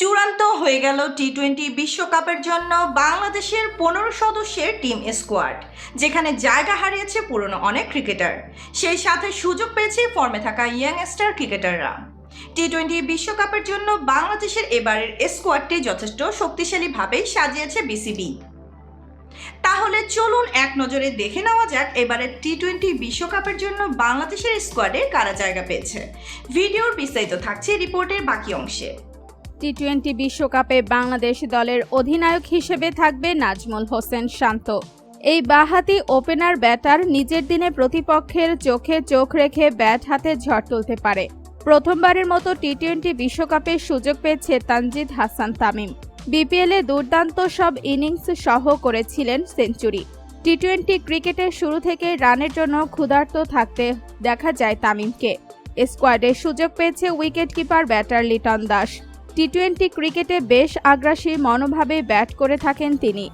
চূড়ান্ত হয়ে গেল টি টোয়েন্টি বিশ্বকাপের জন্য বাংলাদেশের পনেরো সদস্যের টিম স্কোয়াড, যেখানে জায়গা হারিয়েছে পুরনো অনেক ক্রিকেটার। সেই সাথে সুযোগ পেয়েছে ফর্মে থাকা ইয়াং স্টার ক্রিকেটাররা। টি টোয়েন্টি বিশ্বকাপের জন্য বাংলাদেশের এবারের স্কোয়াডটি যথেষ্ট শক্তিশালীভাবেই সাজিয়েছে বিসিবি তাহলে চলুন এক নজরে দেখে নেওয়া যাক এবারের টি টোয়েন্টি বিশ্বকাপের জন্য বাংলাদেশের স্কোয়াডে কারা জায়গা পেয়েছে। ভিডিওর বিস্তারিত থাকছে রিপোর্টের বাকি অংশে। টি টোয়েন্টি বিশ্বকাপে বাংলাদেশ দলের অধিনায়ক হিসেবে থাকবে নাজমুল হোসেন শান্ত। এই বাহাতি ওপেনার ব্যাটার নিজের দিনে প্রতিপক্ষের চোখে চোখ রেখে ব্যাট হাতে ঝড় তুলতে পারে। প্রথমবারের মতো টি টোয়েন্টি বিশ্বকাপে সুযোগ পেয়েছে তানজিদ হাসান তামিম। বিপিএলে দুর্দান্ত সব ইনিংস সহ করেছিলেন সেঞ্চুরি। টি টোয়েন্টি ক্রিকেটের শুরু থেকে রানের জন্য ক্ষুধার্ত থাকতে দেখা যায় তামিমকে। স্কোয়াডে সুযোগ পেয়েছে wicket keeper batter Liton Das. T twenty ক্রিকেটে বেশ আগ্রাসী মনোভাবে ব্যাট করে থাকেন তিনি।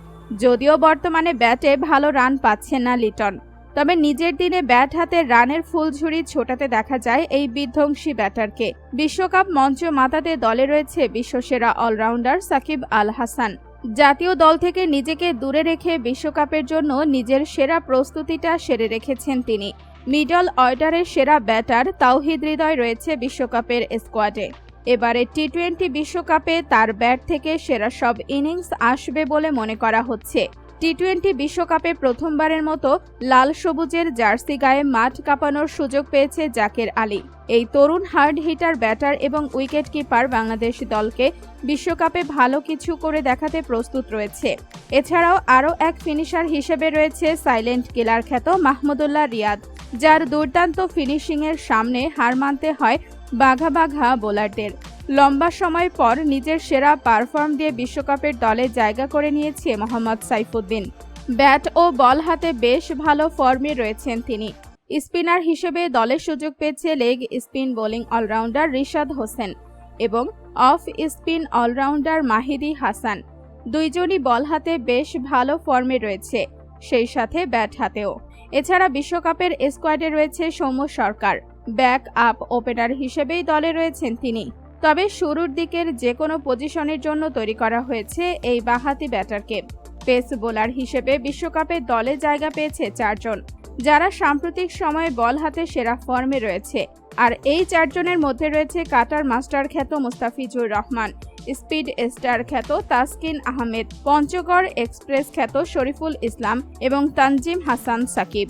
যদিও বর্তমানে ব্যাটে ভালো রান পাচ্ছেন না লিটন। তবে নিজের দিনে ব্যাট হাতে রানের ফুলঝুরি ছোটাতে দেখা যায় এই বিধ্বংসী ব্যাটারকে। বিশ্বকাপ মঞ্চ মাতাতে দলে রয়েছে বিশ্বসেরা অলরাউন্ডার সাকিব আল হাসান। জাতীয় দল থেকে নিজেকে দূরে রেখে বিশ্বকাপের জন্য নিজের সেরা প্রস্তুতিটা সেরে রেখেছেন তিনি। মিডল অর্ডারের সেরা ব্যাটার তাওহিদ হৃদয় রয়েছে বিশ্বকাপের স্কোয়াডে। এবারে টি টোয়েন্টি বিশ্বকাপে তার ব্যাট থেকে সেরা সব ইনিংস আসবে বলে মনে করা হচ্ছে। টি টোয়েন্টি বিশ্বকাপে প্রথমবারের মতো লাল সবুজের জার্সি গায়ে মাঠ কাঁপানোর সুযোগ পেয়েছে জাকের আলী। এই তরুণ হার্ড হিটার, ব্যাটার এবং উইকেট কিপার বাংলাদেশ দলকে বিশ্বকাপে ভালো কিছু করে দেখাতে প্রস্তুত রয়েছে। এছাড়াও আরও এক ফিনিশার হিসেবে রয়েছে সাইলেন্ট কিলার খ্যাত মাহমুদুল্লাহ রিয়াদ, যার দুর্দান্ত ফিনিশিংয়ের সামনে হার মানতে হয় বাঘা বাঘা বোলারদের। লম্বা সময় পর নিজের সেরা পারফর্ম দিয়ে বিশ্বকাপের দলে জায়গা করে নিয়েছে মোহাম্মদ সাইফুদ্দিন। ব্যাট ও বল হাতে বেশ ভালো ফর্মে রয়েছেন তিনি। স্পিনার হিসেবে দলের সুযোগ পেয়েছে leg spin bowling all rounder Rishad Hossain এবং off spin all rounder Mahidi Hasan. দুইজনই বল হাতে বেশ ভালো ফর্মে রয়েছে, সেই সাথে ব্যাট হাতেও। এছাড়া বিশ্বকাপের স্কোয়াডে রয়েছে Soumya Sarkar. Back up opener হিসেবেই দলে রয়েছেন তিনি। তবে শুরুর দিকের যে কোনো পজিশনের জন্য তৈরি করা হয়েছে এই বাহাতি ব্যাটারকে। পেস বোলার হিসেবে বিশ্বকাপে দলে জায়গা পেয়েছে চারজন, যারা সাম্প্রতিক সময়ে বল হাতে সেরা ফর্মে রয়েছে। আর এই চারজনের মধ্যে রয়েছে কাটার মাস্টার খ্যাত মুস্তাফিজুর রহমান, স্পিড স্টার খ্যাত তাসকিন আহমেদ, পঞ্চগড় এক্সপ্রেস খ্যাত শরীফুল ইসলাম এবং তানজিম হাসান সাকিব।